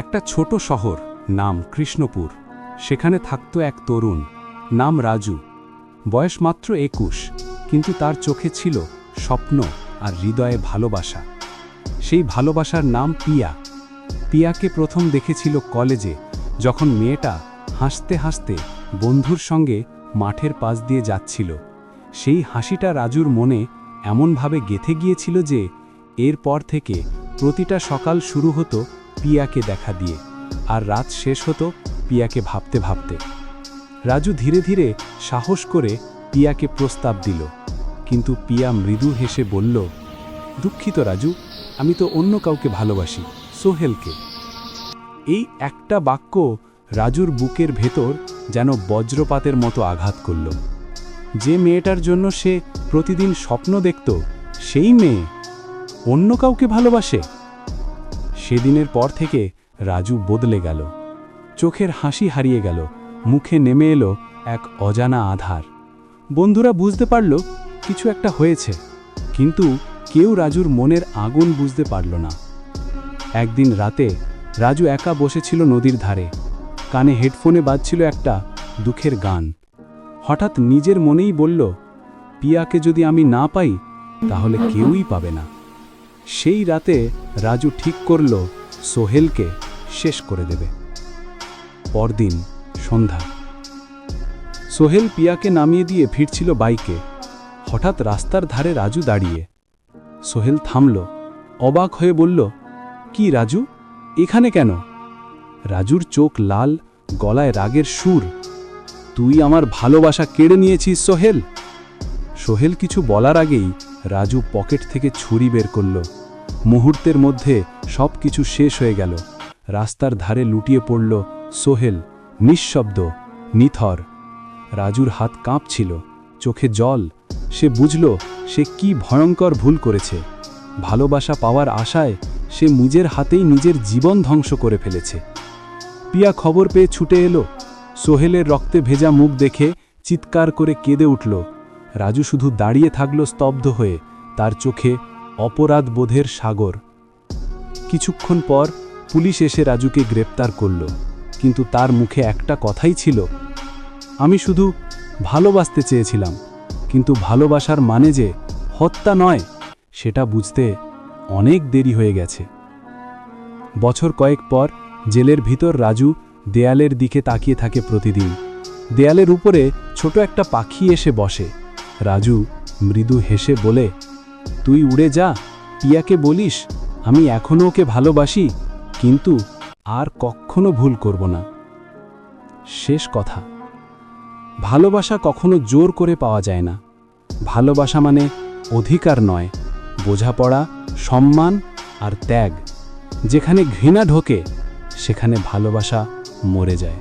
একটা ছোট শহর, নাম কৃষ্ণপুর। সেখানে থাকত এক তরুণ, নাম রাজু। বয়স মাত্র একুশ, কিন্তু তার চোখে ছিল স্বপ্ন আর হৃদয়ে ভালোবাসা। সেই ভালোবাসার নাম পিয়া। পিয়াকে প্রথম দেখেছিল কলেজে, যখন মেয়েটা হাসতে হাসতে বন্ধুর সঙ্গে মাঠের পাশ দিয়ে যাচ্ছিল। সেই হাসিটা রাজুর মনে এমনভাবে গেথে গিয়েছিল যে, এরপর থেকে প্রতিটা সকাল শুরু হতো পিয়াকে দেখা দিয়ে, আর রাত শেষ হতো পিয়াকে ভাবতে ভাবতে। রাজু ধীরে ধীরে সাহস করে পিয়াকে প্রস্তাব দিল, কিন্তু পিয়া মৃদু হেসে বলল, দুঃখিত রাজু, আমি তো অন্য কাউকে ভালোবাসি, সোহেলকে। এই একটা বাক্য রাজুর বুকের ভেতর যেন বজ্রপাতের মতো আঘাত করল। যে মেয়েটার জন্য সে প্রতিদিন স্বপ্ন দেখত, সেই মেয়ে অন্য কাউকে ভালোবাসে? সেদিনের পর থেকে রাজু বদলে গেল। চোখের হাসি হারিয়ে গেল। মুখে নেমে এলো এক অজানা আধার। বন্ধুরা, বুঝতে পারল, কিছু একটা হয়েছে। কিন্তু কেউ রাজুর মনের আগুন বুঝতে পারল না। একদিন রাতে রাজু একা বসেছিল নদীর ধারে। কানে হেডফোনে বাজছিল একটা দুঃখের গান। হঠাৎ নিজের মনেই বলল, পিয়াকে যদি আমি না পাই, তাহলে কেউই পাবে না। সেই রাতে রাজু ঠিক করল সোহেলকে শেষ করে দেবে। পরদিন সন্ধ্যা। সোহেল পিয়াকে নামিয়ে দিয়ে ফিরছিল বাইকে। হঠাৎ রাস্তার ধারে রাজু দাঁড়িয়ে। সোহেল থামল, অবাক হয়ে বলল, কি রাজু? এখানে কেন? রাজুর চোখ লাল, গলায় রাগের সুর। তুই আমার ভালোবাসা কেড়ে নিয়েছিস, সোহেল? সোহেল কিছু বলার আগেই রাজু পকেট থেকে ছুরি বের করল। মুহূর্তের মধ্যে সব কিছু শেষ হয়ে গেল। রাস্তার ধারে লুটিয়ে পড়ল সোহেল, নিঃশব্দ, নিথর। রাজুর হাত কাঁপছিল, চোখে জল। সে বুঝল, সে কি ভয়ঙ্কর ভুল করেছে। ভালোবাসা পাওয়ার আশায় সে নিজের হাতেই নিজের জীবন ধ্বংস করে ফেলেছে। পিয়া খবর পেয়ে ছুটে এলো। সোহেলের রক্তে ভেজা মুখ দেখে চিৎকার করে কেঁদে উঠল। রাজু শুধু দাঁড়িয়ে থাকল স্তব্ধ হয়ে, তার চোখে অপরাধ বোধের সাগর। কিছুক্ষণ পর পুলিশ এসে রাজুকে গ্রেপ্তার করল, কিন্তু তার মুখে একটা কথাই ছিল। আমি শুধু ভালোবাসতে চেয়েছিলাম, কিন্তু ভালোবাসার মানে যে হত্যা নয়, সেটা বুঝতে অনেক দেরি হয়ে গেছে। বছর কয়েক পর জেলের ভিতর রাজু দেয়ালের দিকে তাকিয়ে থাকে প্রতিদিন। দেয়ালের উপরে ছোট একটা পাখি এসে বসে। রাজু মৃদু হেসে বলে তুই উড়ে যা, পিয়াকে বলিস, আমি এখনও ওকে ভালোবাসি, কিন্তু আর কখনো ভুল করব না। শেষ কথা। ভালোবাসা কখনো জোর করে পাওয়া যায় না। ভালোবাসা মানে অধিকার নয়, বোঝাপড়া, সম্মান আর ত্যাগ। যেখানে ঘৃণা ঢোকে, সেখানে ভালোবাসা মরে যায়।